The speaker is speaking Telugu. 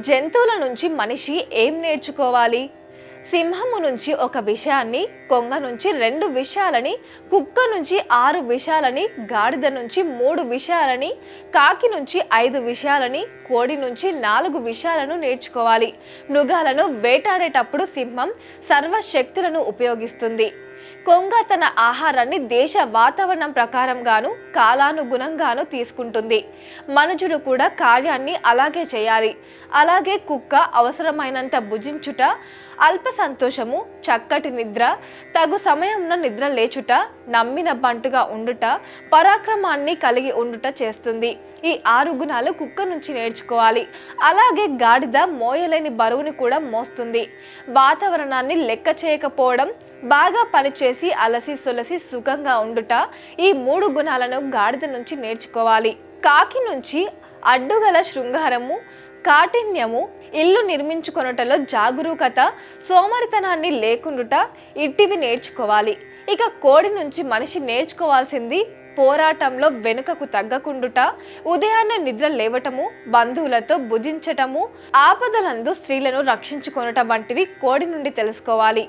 జంతువుల నుంచి మనిషి ఏం నేర్చుకోవాలి? సింహము నుంచి ఒక విషయాన్ని కొంగ నుంచి రెండు విషయాలని కుక్క నుంచి ఆరు విషయాలని గాడిద నుంచి మూడు విషయాలని కాకి నుంచి ఐదు విషయాలని కోడి నుంచి నాలుగు విషయాలను నేర్చుకోవాలి. మృగాలను వేటాడేటప్పుడు సింహం సర్వశక్తులను ఉపయోగిస్తుంది. కొంగ తన ఆహారాన్ని దేశ వాతావరణం ప్రకారంగాను కాలానుగుణంగాను తీసుకుంటుంది. మనుషుడు కూడా కార్యాన్ని అలాగే చేయాలి. అలాగే కుక్క అవసరమైనంత భుజించుట అల్ప సంతోషము చక్కటి నిద్ర తగు సమయంలో నిద్ర లేచుట నమ్మిన బంటుగా ఉండుట పరాక్రమాన్ని కలిగి ఉండుట చేస్తుంది. ఈ ఆరు గుణాలు కుక్క నుంచి నేర్చుకోవాలి. అలాగే గాడిద మోయలేని బరువుని కూడా మోస్తుంది. వాతావరణాన్ని లెక్క చేయకపోవడం బాగా పనిచేసి అలసి సొలసి సుఖంగా ఉండుట ఈ మూడు గుణాలను గాడిద నుంచి నేర్చుకోవాలి. కాకి నుంచి అడ్డుగల శృంగారము కాఠిన్యము ఇల్లు నిర్మించుకొనుటలో జాగరూకత సోమరితనాన్ని లేకుండుట ఇట్టివి నేర్చుకోవాలి. ఇక కోడి నుంచి మనిషి నేర్చుకోవాల్సింది పోరాటంలో వెనుకకు తగ్గకుండుట ఉదయాన్నే నిద్ర లేవటము బంధువులతో భుజించటము ఆపదలందు స్త్రీలను రక్షించుకొనటం వంటివి కోడి నుండి తెలుసుకోవాలి.